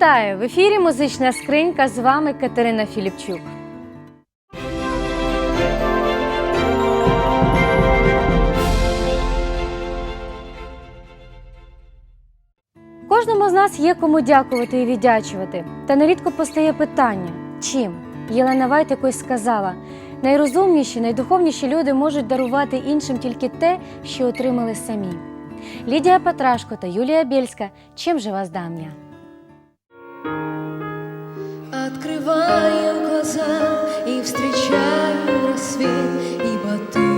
Вітаю! В ефірі Музична скринька. З вами Катерина Філіпчук. Кожному з нас є кому дякувати і віддячувати. Та нерідко постає питання: чим? Єлена Вайт якось сказала: найрозумніші, найдуховніші люди можуть дарувати іншим тільки те, що отримали самі. Лідія Патрашко та Юлія Бєльська. Чим же вас дам я? Открываю глаза и встречаю рассвет, ибо ты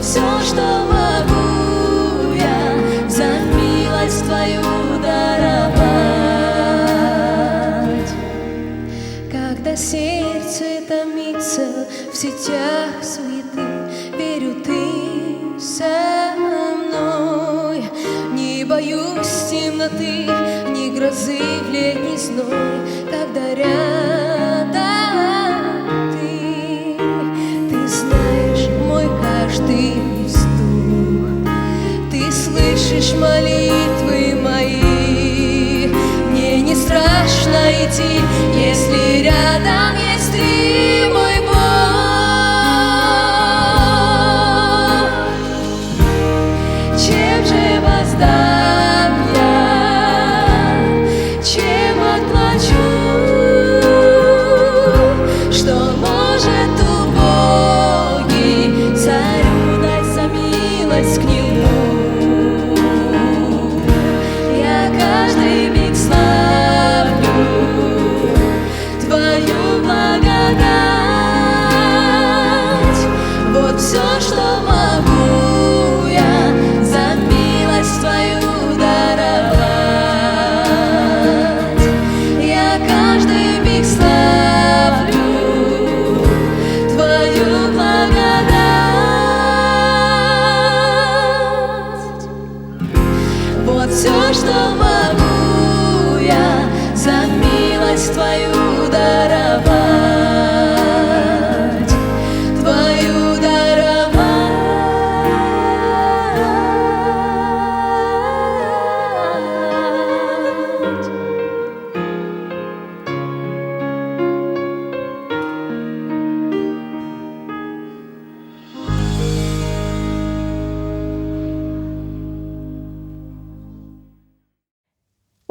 все, что могу я за милость Твою даровать. Когда сердце томится в сетях суеты, верю ты со мной. Не боюсь темноты, ни грозы see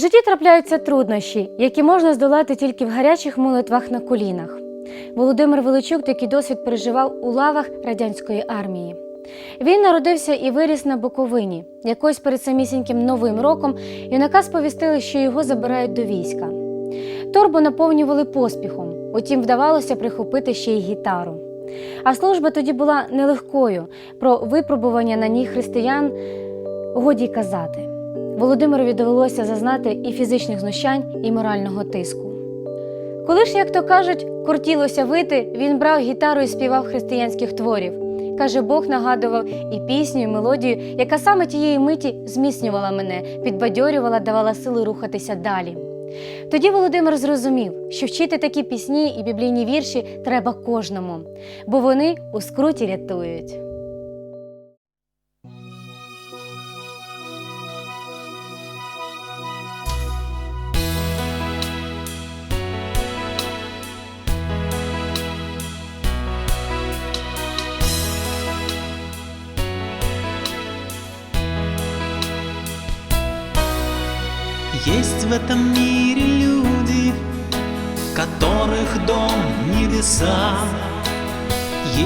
житті трапляються труднощі, які можна здолати тільки в гарячих молитвах на колінах. Володимир Величук такий досвід переживав у лавах радянської армії. Він народився і виріс на Буковині. Якось перед самісіньким новим роком юнака сповістили, що його забирають до війська. Торбу наповнювали поспіхом, утім вдавалося прихопити ще й гітару. А служба тоді була нелегкою. Про випробування на ній християн годі казати. Володимирові довелося зазнати і фізичних знущань, і морального тиску. Коли ж, як то кажуть, кортілося вити, він брав гітару і співав християнських творів. каже Бог, нагадував і пісню, і мелодію, яка саме тієї миті зміцнювала мене, підбадьорювала, давала сили рухатися далі. Тоді Володимир зрозумів, що вчити такі пісні і біблійні вірші треба кожному, бо вони у скруті рятують.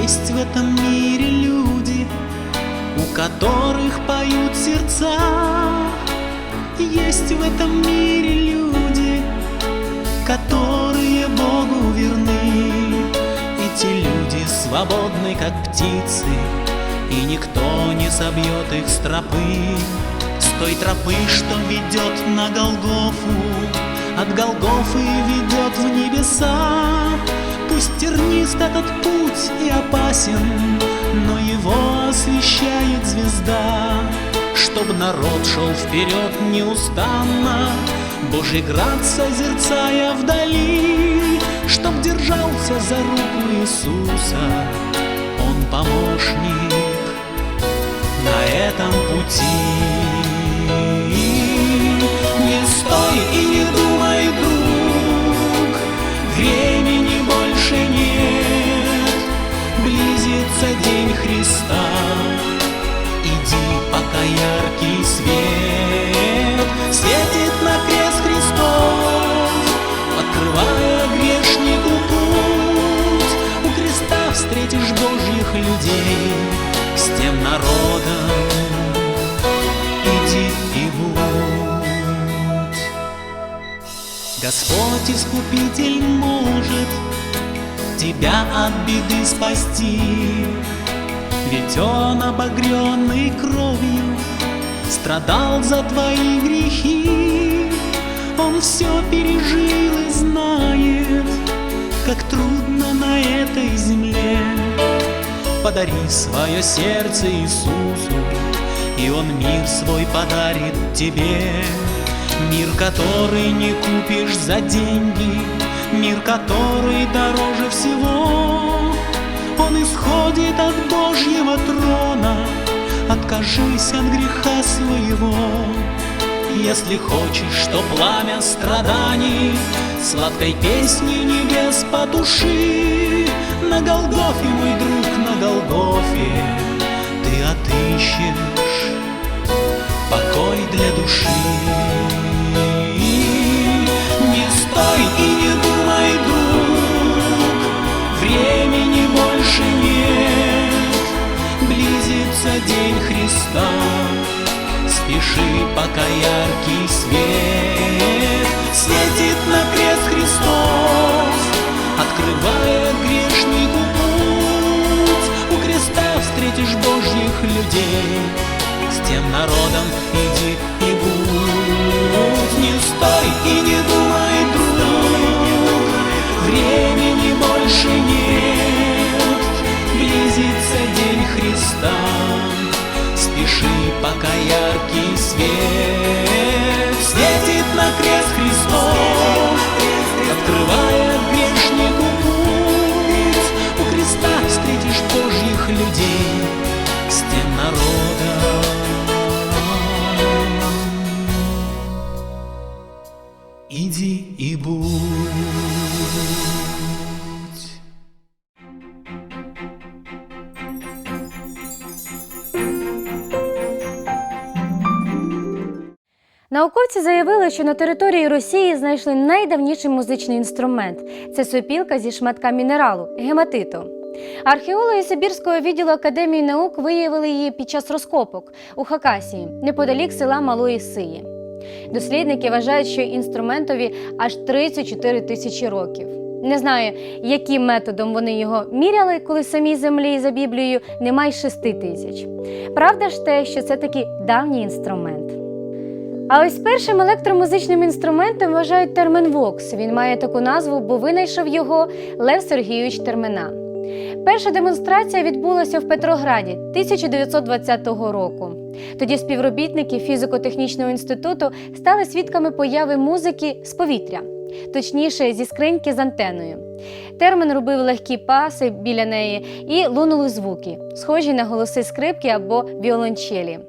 Есть в этом мире люди, у которых поют сердца. Есть в этом мире люди, которые Богу верны. Эти люди свободны, как птицы, и никто не собьет их с тропы. С той тропы, что ведет на Голгофу, от Голгофы ведет в небеса. Пусть тернист этот путь и опасен, но его освещает звезда, Чтоб народ шел вперед неустанно, Божий град созерцая вдали, Чтоб держался за руку Иисуса, Он помощник на этом пути. Не стой и не думай, людей с тем народом. Иди и будь. Господь Искупитель может тебя от беды спасти, ведь Он обогренный кровью страдал за твои грехи. Он все пережил и знает, как трудно на этой земле. Подари свое сердце Иисусу, и Он мир свой подарит тебе. Мир, который не купишь за деньги, Мир, который дороже всего. Он исходит от Божьего трона, Откажись от греха своего. Если хочешь, что пламя страданий Сладкой песни небес потуши, На Голгофе, мой друг, Голгофе Ты отыщешь покой для души. Не стой и не думай, друг, времени больше нет. Близится день Христа, спеши, пока яркий свет светит на людей, с тем народом иди и будь. Не стой и не думай, друг, времени больше нет. Близится день Христа, спеши, пока яркий свет. Светит на крест Христов, Науковці заявили, що на території Росії знайшли найдавніший музичний інструмент це сопілка зі шматка мінералу гематиту. Археологи Сибірського відділу Академії наук виявили її під час розкопок у Хакасії, неподалік села Малої Сиї. Дослідники вважають, що інструментові аж 34 тисячі років. Не знаю, яким методом вони його міряли, коли самій землі за Біблією немає 6 тисяч. Правда ж те, що це такий давній інструмент. А ось першим електромузичним інструментом вважають термен Вокс. Він має таку назву, бо винайшов його Лев Сергійович Термина. Перша демонстрація відбулася в Петрограді 1920 року. Тоді співробітники фізико-технічного інституту стали свідками появи музики з повітря, точніше зі скриньки з антеною. Термін робив легкі паси біля неї і лунули звуки, схожі на голоси скрипки або віолончелі.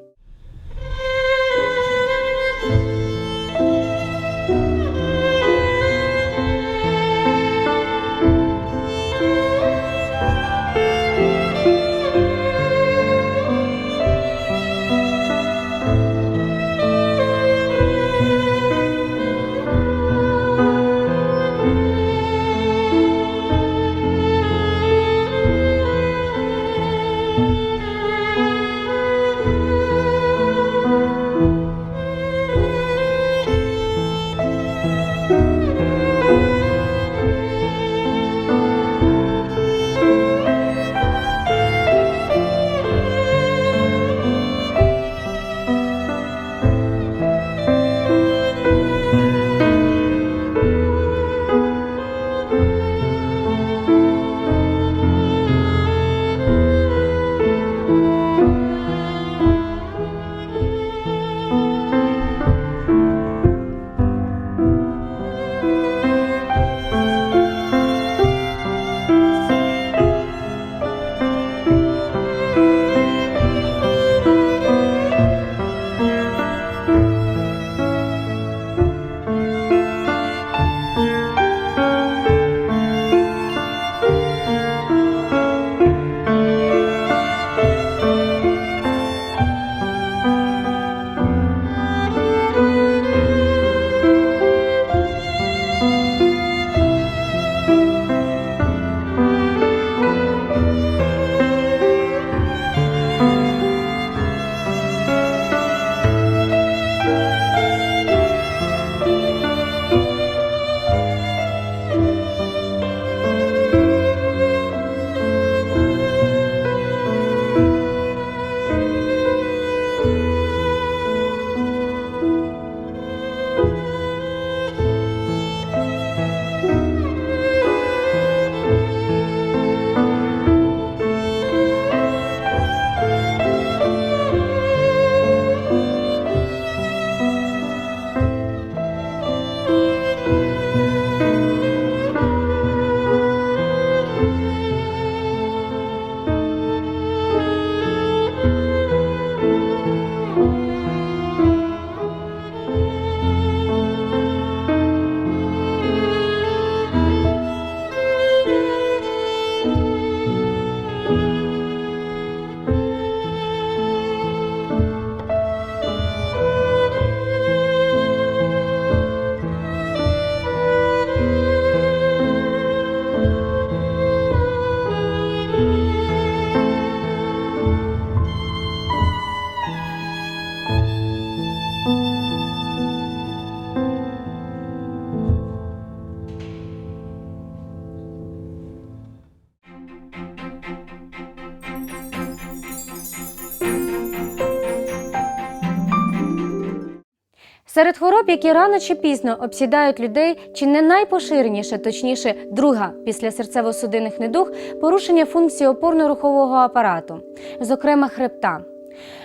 Серед хвороб, які рано чи пізно обсідають людей, чи не найпоширеніше, точніше, друга після серцево-судинних недуг порушення функції опорно-рухового апарату, зокрема хребта.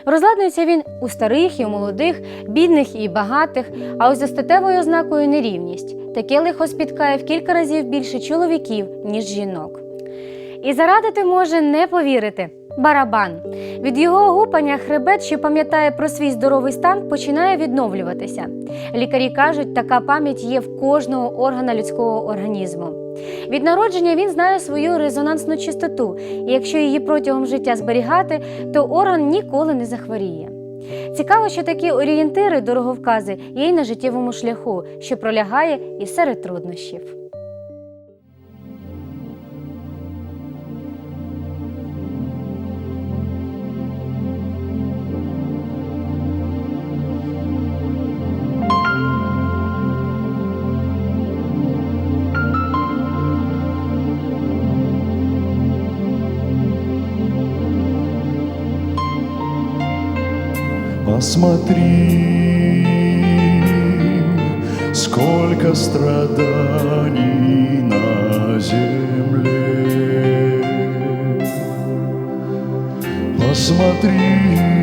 Розладнується він у старих і у молодих, бідних і багатих, а ось за статевою ознакою нерівність. Таке лихо спіткає в кілька разів більше чоловіків, ніж жінок. І зарадити може не повірити. Барабан. Від його гупання хребет, що пам'ятає про свій здоровий стан, починає відновлюватися. Лікарі кажуть, така пам'ять є в кожного органа людського організму. Від народження він знає свою резонансну чистоту, і якщо її протягом життя зберігати, то орган ніколи не захворіє. Цікаво, що такі орієнтири, дороговкази є й на життєвому шляху, що пролягає і серед труднощів. посмотри, сколько страданий на земле. Посмотри,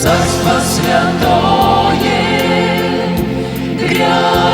Царство святое, грязь.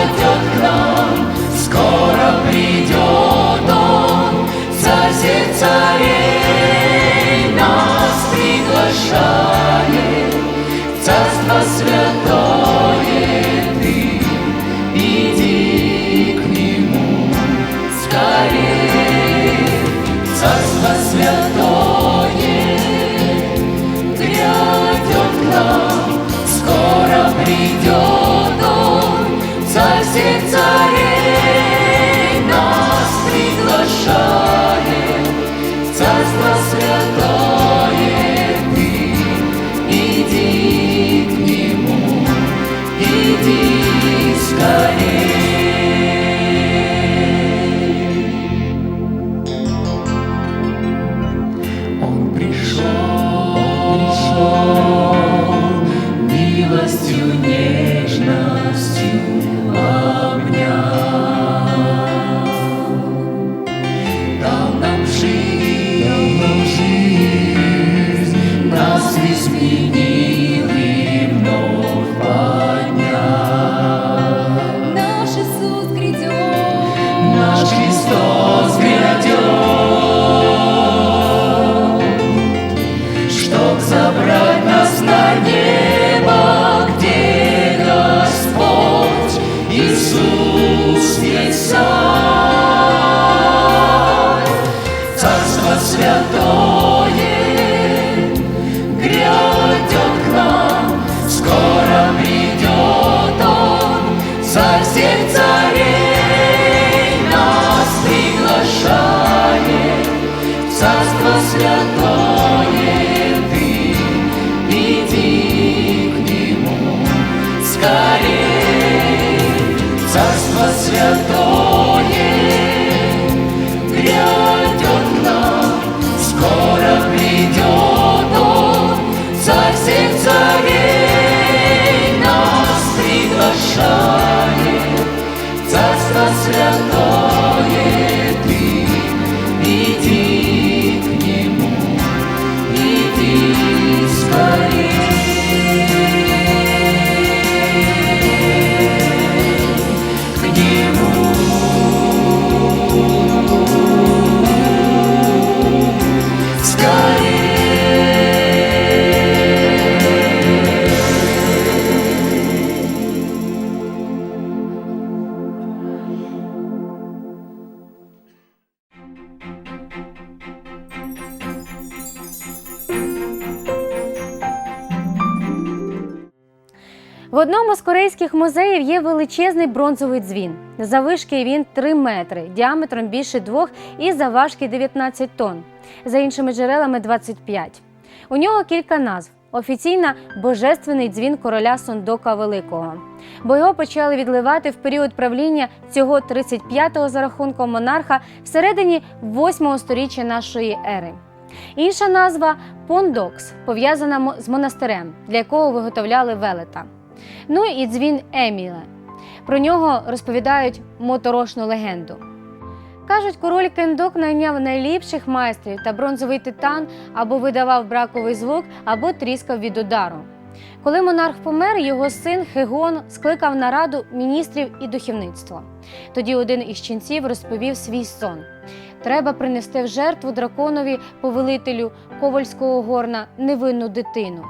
одному з корейських музеїв є величезний бронзовий дзвін. Завишки він 3 метри, діаметром більше 2 і заважки 19 тонн, за іншими джерелами 25. У нього кілька назв. Офіційна божественний дзвін короля Сондока Великого, бо його почали відливати в період правління цього 35-го за рахунком монарха всередині 8-го сторіччя нашої ери. Інша назва пондокс пов'язана з монастирем, для якого виготовляли велета. Ну і дзвін Еміле. Про нього розповідають моторошну легенду. Кажуть, король кендок найняв найліпших майстрів та бронзовий титан або видавав браковий звук, або тріскав від удару. Коли монарх помер, його син Хегон скликав на раду міністрів і духовництво. Тоді один із ченців розповів свій сон: треба принести в жертву драконові повелителю Ковальського горна невинну дитину.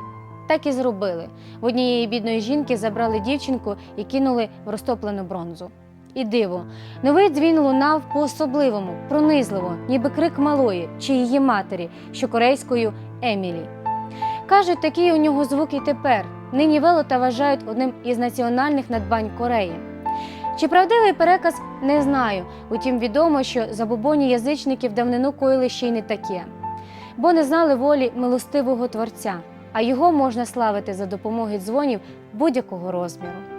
Так і зробили. В однієї бідної жінки забрали дівчинку і кинули в розтоплену бронзу. І диво, новий дзвін лунав по-особливому, пронизливо, ніби крик малої чи її матері, що корейською Емілі. Кажуть, такий у нього звук і тепер. Нині велота вважають одним із національних надбань Кореї. Чи правдивий переказ не знаю. Утім, відомо, що забобонні язичників давнину коїли ще й не таке, бо не знали волі милостивого творця, а його можна славити за допомогою дзвонів будь-якого розміру.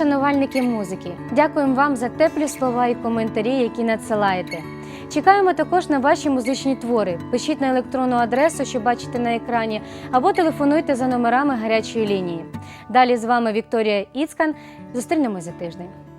Шанувальники музики, дякуємо вам за теплі слова і коментарі, які надсилаєте. Чекаємо також на ваші музичні твори. Пишіть на електронну адресу, що бачите на екрані, або телефонуйте за номерами гарячої лінії. Далі з вами Вікторія Іцкан. Зустрінемось за тиждень.